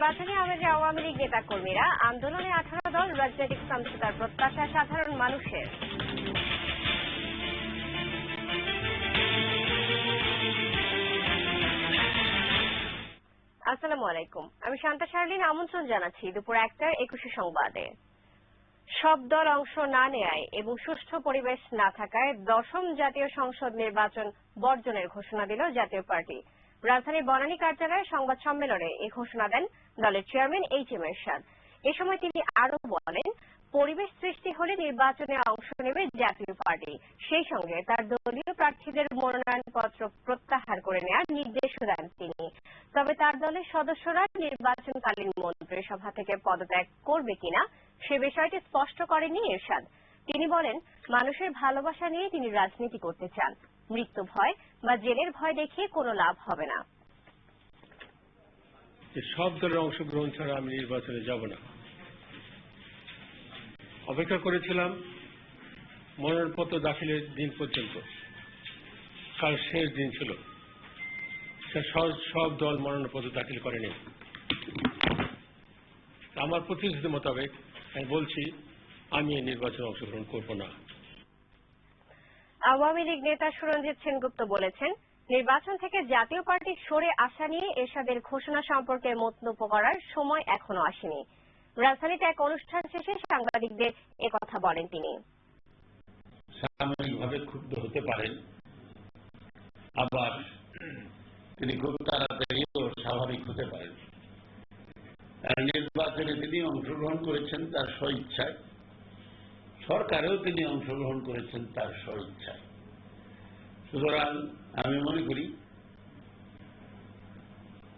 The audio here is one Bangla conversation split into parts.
নির্বাচনী আমেজে আওয়ামী লীগ নেতা কর্মীরা আন্দোলনে আঠারো দল রাজনৈতিক সমঝোতার প্রত্যাশা সাধারণ মানুষের। আসসালামু আলাইকুম। আমি শান্তা শারলিন, আমন্ত্রণ জানাচ্ছি দুপুর একটার একুশে সংবাদে। সব দল অংশ না নেয় এবং সুষ্ঠু পরিবেশ না থাকায় দশম জাতীয় সংসদ নির্বাচন বর্জনের ঘোষণা দিল জাতীয় পার্টি। রাজধানীর বনানী কার্যালয়ে সংবাদ সম্মেলনে এই ঘোষণা দেন দলের চেয়ারম্যান এইচ এম এরশাদ। এ সময় তিনি আরও বলেন, পরিবেশ সৃষ্টি হলে নির্বাচনে অংশ নেবে জাতীয় পার্টি। সেই সঙ্গে তার দলীয় প্রার্থীদের মনোনয়নপত্র প্রত্যাহার করে নেওয়ার নির্দেশও দেন তিনি। তবে তার দলের সদস্যরা নির্বাচনকালীন মন্ত্রিসভা থেকে পদত্যাগ করবে কিনা, সে বিষয়টি স্পষ্ট করেনি এরশাদ। তিনি বলেন, মানুষের ভালোবাসা নিয়ে তিনি রাজনীতি করতে চান। মৃত্যু ভয় বা জেলের ভয় দেখিয়ে কোনো লাভ হবে না। যে সব দলের অংশগ্রহণ ছাড়া আমি নির্বাচনে যাব না। অপেক্ষা করেছিলাম মনোনয়নপত্র দাখিলের দিন পর্যন্ত। কাল শেষ দিন ছিল। সব দল মনোনয়নপত্র দাখিল করেনি। আমার প্রতিশ্রুতি মোতাবেক আমি বলছি, আমি এই নির্বাচনে অংশগ্রহণ করব না। আওয়ামী লীগ নেতা সুরঞ্জিত সেনগুপ্ত বলেছেন নির্বাচন থেকে জাতীয় পার্টি সরে আসা নিয়ে এরশাদের ঘোষণা সম্পর্কে মন্তব্য করার সময় এখনও আসেনি। রাজধানীতে এক অনুষ্ঠান শেষে সাংবাদিকদের একথা বলেন তিনি। সাময়িকভাবে ক্ষুব্ধ হতে পারেন। আবার তিনি খুব তাড়াতাড়িও স্বাভাবিক হতে পারেন। নির্বাচনে তিনি অংশগ্রহণ করেছেন তার স্বইচ্ছায় সরকারেও তিনি অংশগ্রহণ করেছেন তার স্বইচ্ছায় সুতরাং আমি মনে করি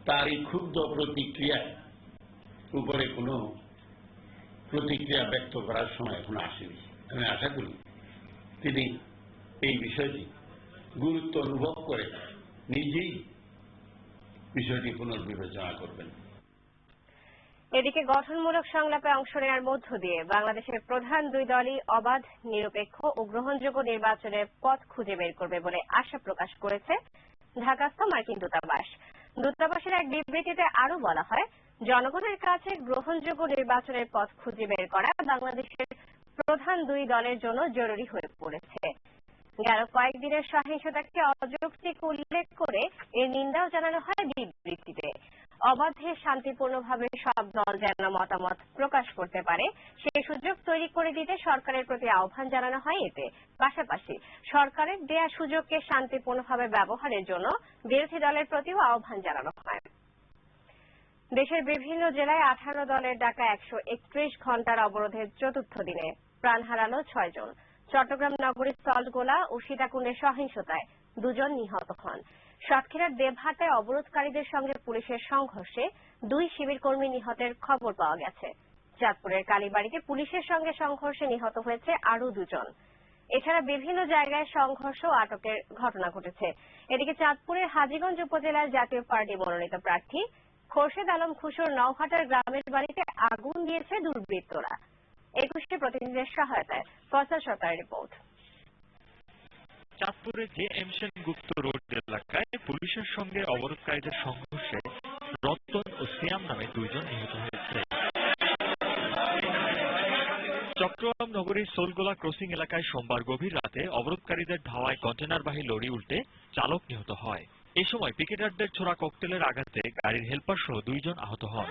তার এই ক্ষুব্ধ প্রতিক্রিয়ার উপরে কোনো প্রতিক্রিয়া ব্যক্ত করার সময় এখন আসেনি। আমি আশা করি তিনি এই বিষয়টি গুরুত্ব অনুভব করে নিজেই বিষয়টি পুনর্বিবেচনা করবেন। এদিকে গঠনমূলক সংলাপে অংশ নেওয়ার মধ্য দিয়ে বাংলাদেশের প্রধান দুই দলই অবাধ, নিরপেক্ষ ও গ্রহণযোগ্য নির্বাচনের পথ খুঁজে বের করবে বলে আশা প্রকাশ করেছে ঢাকাস্থ মার্কিন দূতাবাস। দূতাবাসের এক বিবৃতিতে আরও বলা হয়, জনগণের কাছে গ্রহণযোগ্য নির্বাচনের পথ খুঁজে বের করা বাংলাদেশের প্রধান দুই দলের জন্য জরুরি হয়ে পড়েছে। গেল কয়েকদিনের সহিংসতাকে অযৌক্তিক উল্লেখ করে এর নিন্দাও জানানো হয় বিবৃতিতে। অবাধে শান্তিপূর্ণভাবে সব দল যেন মতামত প্রকাশ করতে পারে সেই সুযোগ তৈরি করে দিতে সরকারের প্রতি আহ্বান জানানো হয় এতে। পাশাপাশি সরকারের দেয়া সুযোগকে শান্তিপূর্ণভাবে ব্যবহারের জন্য বিরোধী দলের প্রতিও আহ্বান জানানো হয়। দেশের বিভিন্ন জেলায় আঠারো দলের ডাকা একশো একত্রিশ ঘণ্টার অবরোধের চতুর্থ দিনে প্রাণ হারালো ছয়জন। চট্টগ্রাম নগরীর সল্টগোলা ও সীতাকুণ্ডের সহিংসতায় দুজন নিহত হন। সাতক্ষীরার দেবহাটায় অবরোধকারীদের সঙ্গে পুলিশের সংঘর্ষে দুই শিবির কর্মী নিহতের খবর পাওয়া গেছে। চাঁদপুরের কালীবাড়িতে পুলিশের সঙ্গে সংঘর্ষে নিহত হয়েছে আরও দুজন। এছাড়া বিভিন্ন জায়গায় সংঘর্ষ আটকের ঘটনা ঘটেছে। এদিকে চাঁদপুরের হাজীগঞ্জ উপজেলার জাতীয় পার্টি মনোনীত প্রার্থী খোরশেদ আলম খুশুর নওহাটার গ্রামের বাড়িতে আগুন দিয়েছে দুর্বৃত্তরা। একুশে প্রতিনিধিদের সহায়তায় ফসল সরকারের রিপোর্ট। চাঁদপুরের জে এম সেনগুপ্ত রোড এলাকায় পুলিশের সঙ্গে অবরোধকারীদের সংঘর্ষে রতন ও সিয়াম নামে দুইজন নিহত হয়েছে। চট্টগ্রাম নগরীর সোলগোলা ক্রসিং এলাকায় সোমবার গভীর রাতে অবরোধকারীদের ধাওয়ায় কন্টেনারবাহী লরি উল্টে চালক নিহত হয়। এ সময় পিকেটারদের ছোড়া ককটেলের আঘাতে গাড়ির হেলপার সহ দুইজন আহত হন।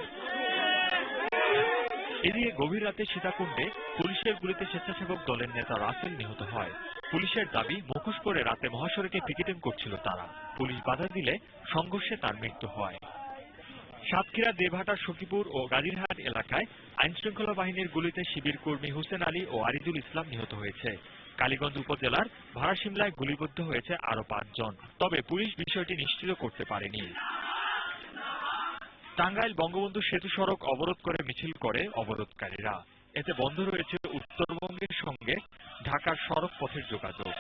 এদিকে গভীর রাতে সীতাকুণ্ডে পুলিশের গুলিতে স্বেচ্ছাসেবক দলের নেতা রাসেল নিহত হয়। পুলিশের দাবি, মুখোশ পরে রাতে মহাসড়কে পিকেটিং করছিল তারা। পুলিশ বাধা দিলে সংঘর্ষে তার মৃত্যু হয়। সাতক্ষীরা দেবহাটার সখীপুর ও গাজীরহাট এলাকায় আইনশৃঙ্খলা বাহিনীর গুলিতে শিবির কর্মী হুসেন আলী ও আরিদুল ইসলাম নিহত হয়েছে। কালীগঞ্জ উপজেলার ভাড়াসিমলায় গুলিবদ্ধ হয়েছে আরও পাঁচজন। তবে পুলিশ বিষয়টি নিশ্চিত করতে পারেনি। টাঙ্গাইল বঙ্গবন্ধু সেতু সড়ক অবরোধ করে মিছিল করে অবরোধকারীরা। এতে বন্ধ রয়েছে উত্তরবঙ্গের সঙ্গে ঢাকার সড়ক পথের যোগাযোগ।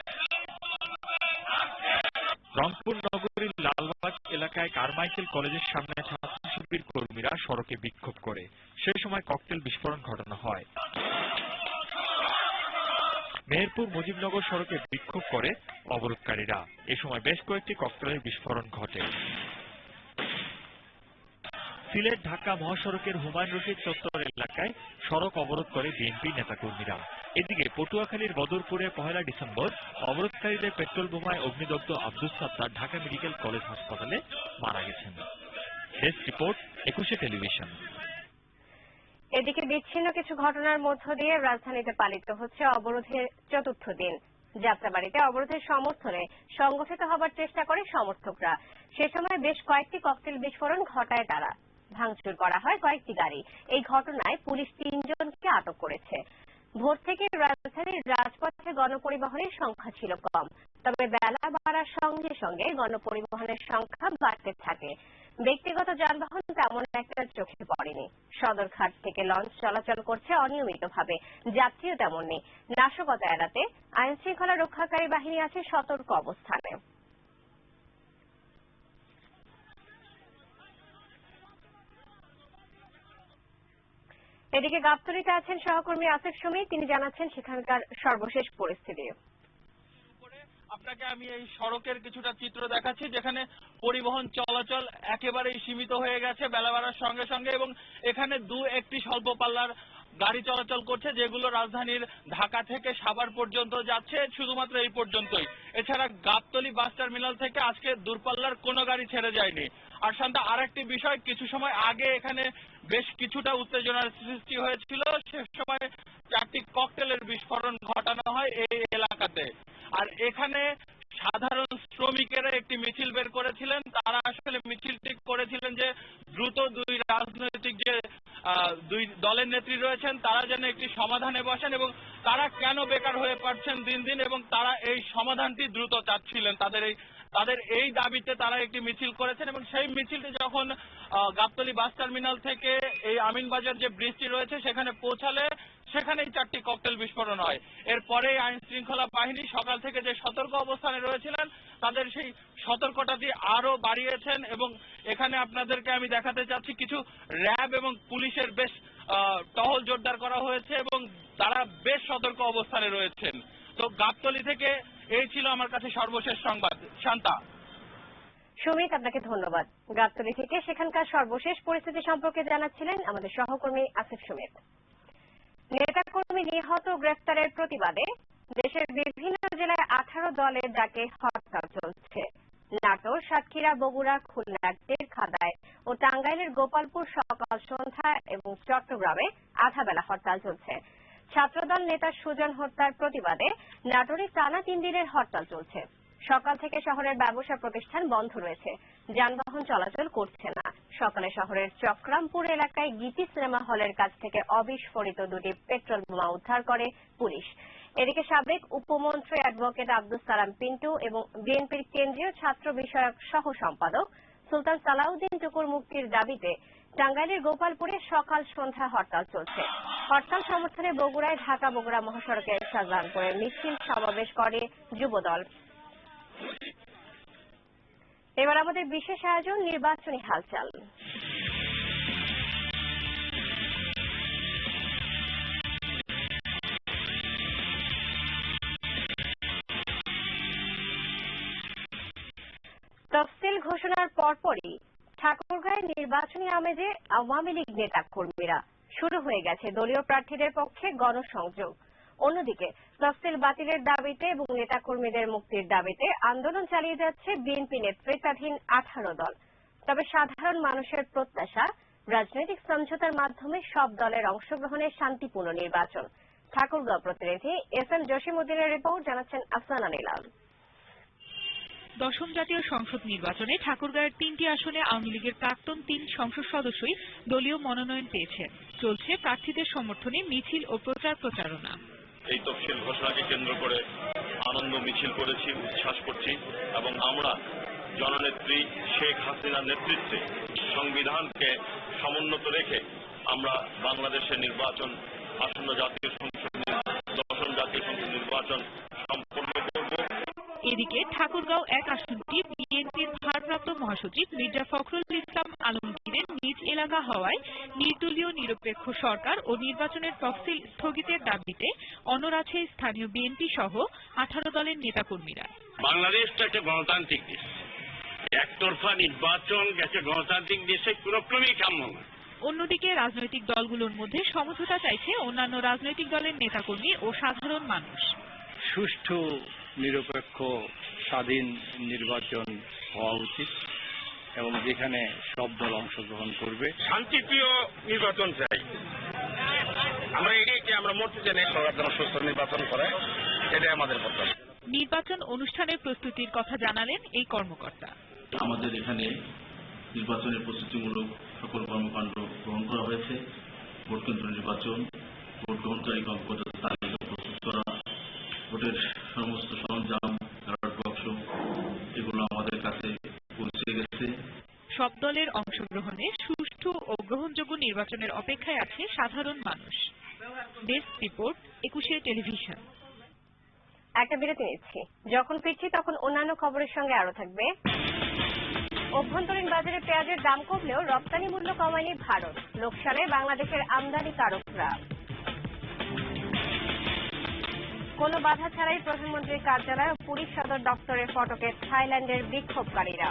রংপুর নগরীর লালবাগ এলাকায় কারমাইকেল কলেজের সামনে ছাত্র শিবির কর্মীরা সড়কে বিক্ষোভ করে। সে সময় ককটেল বিস্ফোরণ ঘটানো হয়। মেহেরপুর মুজিবনগর সড়কে বিক্ষোভ করে অবরোধকারীরা। এ সময় বেশ কয়েকটি ককটেলের বিস্ফোরণ ঘটে। সিলেট, ঢাকা মহাসড়কের হুমায়ুন রশিদ চত্বর এলাকায় সড়ক অবরোধ করে বিএনপি নেতাকর্মীরা। এদিকে পটুয়াখালীর বদরপুরে পহেলা ডিসেম্বর অবরোধকারীদের পেট্রোল বোমায় অগ্নিদগ্ধ আব্দুল সাত্তার ঢাকা মেডিকেল কলেজ হাসপাতালে মারা গেছেন। টেলিভিশন। এদিকে বিচ্ছিন্ন কিছু ঘটনার মধ্য দিয়ে রাজধানীতে পালিত হচ্ছে অবরোধের চতুর্থ দিন। যাত্রাবাড়িতে অবরোধের সমর্থনে সংগঠিত হবার চেষ্টা করে সমর্থকরা। সে সময় বেশ কয়েকটি ককটেল বিস্ফোরণ ঘটায় তারা। ভাঙচুর করা হয় কয়েকটি গাড়ি। এই ঘটনায় পুলিশ তিনজনকে আটক করেছে। ভোর থেকে রাজধানীর রাজপথে গণপরিবহনের সংখ্যা ছিল কম। তবে বেলা বাড়ার সঙ্গে সঙ্গে গণপরিবহনের সংখ্যা বাড়তে থাকে। ব্যক্তিগত যানবাহন তেমন একটা চোখে পড়েনি। সদরঘাট থেকে লঞ্চ চলাচল করছে অনিয়মিতভাবে। যাত্রীও তেমন নেই। নাশকতা এড়াতে আইন শৃঙ্খলা রক্ষাকারী বাহিনী আছে সতর্ক অবস্থানে। এদিকে গাবতলীতে আছেন সহকর্মী আসিফ সুমি, তিনি জানাচ্ছেন সেখানকার সর্বশেষ পরিস্থিতি। আপনাকে আমি এই সড়কের কিছুটা চিত্র দেখাচ্ছি, যেখানে পরিবহন চলাচল একেবারেই সীমিত হয়ে গেছে বেলা বাড়ার সঙ্গে সঙ্গে এবং এখানে দু একটি স্বল্প পাল্লার গাড়ি চলাচল করছে, যেগুলো রাজধানীর ঢাকা থেকে সাভার পর্যন্ত যাচ্ছে, শুধুমাত্র এই পর্যন্তই। এছাড়া গাবতলী বাস টার্মিনাল থেকে আজকে দূরপাল্লার কোনো গাড়ি ছেড়ে যায়নি। আর শান্তা, আরেকটি বিষয়, কিছু সময় আগে এখানে বেশ কিছুটা উত্তেজনার সৃষ্টি হয়েছিল। সে সময় চারটি ককটেলের বিস্ফোরণ ঘটানো হয় এই এলাকাতে। আর এখানে সাধারণ শ্রমিকেরা একটি মিছিল বের করেছিলেন। তারা আসলে মিছিল ঠিক করেছিলেন যে দ্রুত দুই রাজনৈতিক যে দুই দলের নেত্রী রয়েছেন, তারা যেন একটি সমাধানে বসেন এবং তারা কেন বেকার হয়ে পারছেন দিন দিন এবং তারা এই সমাধানটি দ্রুত চাচ্ছিলেন। তাদের এই তাদের এই দাবিতে তারা একটি মিছিল করেছেন এবং সেই মিছিলটি যখন গাবতলী বাস টার্মিনাল থেকে এই আমিনবাজার যে ব্রিজটি রয়েছে, সেখানে পৌঁছালে সেখানেই চারটি ককটেল বিস্ফোরণ হয়। এরপরে আইন শৃঙ্খলা বাহিনী সকাল থেকে যে সতর্ক অবস্থানে রয়েছিলেন, তাদের সেই সতর্কতাটি আরও বাড়িয়েছেন এবং এখানে আপনাদেরকে আমি দেখাতে চাচ্ছি, কিছু র্যাব এবং পুলিশের বেশ টহল জোরদার করা হয়েছে এবং তারা বেশ সতর্ক অবস্থানে রয়েছেন। তো গাবতলি থেকে এই ছিল আমার কাছে সর্বশেষ সংবাদ। শান্তা। সুমিত, আপনাকে ধন্যবাদ। গাবতলী থেকে সেখানকার সর্বশেষ পরিস্থিতি সম্পর্কে জানাচ্ছিলেন আমাদের সহকর্মী আসিফ সুমিত। নেতাকর্মী নিহত গ্রেফতারের প্রতিবাদে দেশের বিভিন্ন জেলায় আঠারো দলের ডাকে হরতাল চলছে। নাটোর, সাতক্ষীরা, বগুড়া খুলনার টেরখাদায় ও টাঙ্গাইলের গোপালপুর সকাল সন্ধ্যা এবং চট্টগ্রামে আধা বেলা হরতাল চলছে। ছাত্রদল নেতা সুজন হত্যার প্রতিবাদে নাটোরে টানা তিন দিনের হরতাল চলছে। সকাল থেকে শহরের ব্যবসা প্রতিষ্ঠান বন্ধ রয়েছে। যানবাহন চলাচল করছে না। সকালে শহরের চক্রামপুর এলাকায় গীতি সিনেমা হলের কাছ থেকে অবিস্ফোরিত দুটি পেট্রোল বোমা উদ্ধার করে পুলিশ। এদিকে সাবেক উপমন্ত্রী অ্যাডভোকেট আব্দুল সালাম পিন্টু এবং বিএনপির কেন্দ্রীয় ছাত্র বিষয়ক সহ সম্পাদক সুলতান সালাউদ্দিন টুকুর মুক্তির দাবিতে টাঙ্গাইলের গোপালপুরে সকাল সন্ধ্যা হরতাল চলছে। হরতাল সমর্থনে বগুড়ায় ঢাকা বগুড়া মহাসড়কের শাহজাহানপুরে মিছিল সমাবেশ করে যুবদল। এবার আমাদের বিশেষ আয়োজন, নির্বাচনী হালচাল। তফসিল ঘোষণার পরপরই ঠাকুরগাঁয়ের নির্বাচনী আমেজে আওয়ামী লীগ নেতা কর্মীরা শুরু হয়ে গেছে দলীয় প্রার্থীদের পক্ষে গণসংযোগ। অন্যদিকে, তফসিল বাতিলের দাবিতে এবং নেতাকর্মীদের মুক্তির দাবিতে আন্দোলন চালিয়ে যাচ্ছে বিএনপি নেতৃত্বাধীন আঠারো দল। তবে সাধারণ মানুষের প্রত্যাশা, রাজনৈতিক সমঝোতার মাধ্যমে সব দলের অংশগ্রহণে শান্তিপূর্ণ নির্বাচন। ঠাকুরগাঁও প্রতিনিধি এস এম জসিমুদ্দিনের রিপোর্ট, জানাচ্ছেন আফসানা নীলাম। দশম জাতীয় সংসদ নির্বাচনে ঠাকুরগাঁয়ের তিনটি আসনে আওয়ামী লীগের প্রাক্তন তিন সংসদ সদস্যই দলীয় মনোনয়ন পেয়েছেন। চলছে প্রার্থীদের সমর্থনে মিছিল ও প্রচার প্রচারণা। এই তফসিল ঘোষণাকে কেন্দ্র করে আনন্দ মিছিল করেছি, উচ্ছ্বাস করছি এবং আমরা জননেত্রী শেখ হাসিনার নেতৃত্বে সংবিধানকে সমুন্নত রেখে আমরা বাংলাদেশের নির্বাচন, আসন্ন জাতীয় সংসদ দশম জাতীয় সংসদ নির্বাচন সম্পন্ন করব। এদিকে ঠাকুরগাঁও এক আসনটি বিএনপির ভারপ্রাপ্ত মহাসচিব মির্জা ফখরুল ইসলাম আলমগীরের নিজ এলাকা হওয়ায় নির্দলীয় নিরপেক্ষ সরকার ও নির্বাচনের তফসিল স্থগিতের দাবিতে অনর আছে স্থানীয় বিএনপি সহ আঠারো দলের নেতাকর্মীরা। বাংলাদেশ তো একটা গণতান্ত্রিক দেশ। একতরফা নির্বাচন গেছে গণতান্ত্রিক দেশে কোনো ক্রমেই কাম্য না অন্যদিকে রাজনৈতিক দলগুলোর মধ্যে সমঝোতা চাইছে অন্যান্য রাজনৈতিক দলের নেতাকর্মী ও সাধারণ মানুষ। সুষ্ঠু নিরপেক্ষ স্বাধীন নির্বাচন হওয়া উচিত এবং যেখানে সব দল অংশগ্রহণ করবে। শান্তিপ্রিয় নির্বাচন চাই। আমরা এটাই যে আমরা মরতে জানি সরকার যেন সুস্থ নির্বাচন করে এটাই আমাদের প্রত্যাশা। নির্বাচন অনুষ্ঠানের প্রস্তুতির কথা জানালেন এই কর্মকর্তা। আমাদের এখানে নির্বাচনের প্রস্তুতিমূলক সকল কর্মকাণ্ড গ্রহণ করা হয়েছে। ভোট কেন্দ্র নির্বাচন ভোট গ্রহণকারী কর্মকর্তাদের তালিকা প্রস্তুত করা ভোটের সমস্ত সরঞ্জাম ব্যালট বাক্স এগুলো আমাদের কাছে পৌঁছে গেছে। সব দলের অংশগ্রহণে সুষ্ঠু ও গ্রহণযোগ্য নির্বাচনের অপেক্ষায় আছে সাধারণ মানুষ। Desk report, Ekushey television. একটা বিরতি নিচ্ছি। যখন ফিরছি তখন অন্যান্য খবরের সঙ্গে আরও থাকবে। অভ্যন্তরীণ বাজারে পেঁয়াজের দাম কমলেও রপ্তানি মূল্য কমায়নি ভারত। লোকসানে বাংলাদেশের আমদানিকারকরা কোনো বাধা ছাড়াই প্রধানমন্ত্রীর কার্যালয় ও পুলিশ সদর দপ্তরের ফটকে থাইল্যান্ডের বিক্ষোভকারীরা।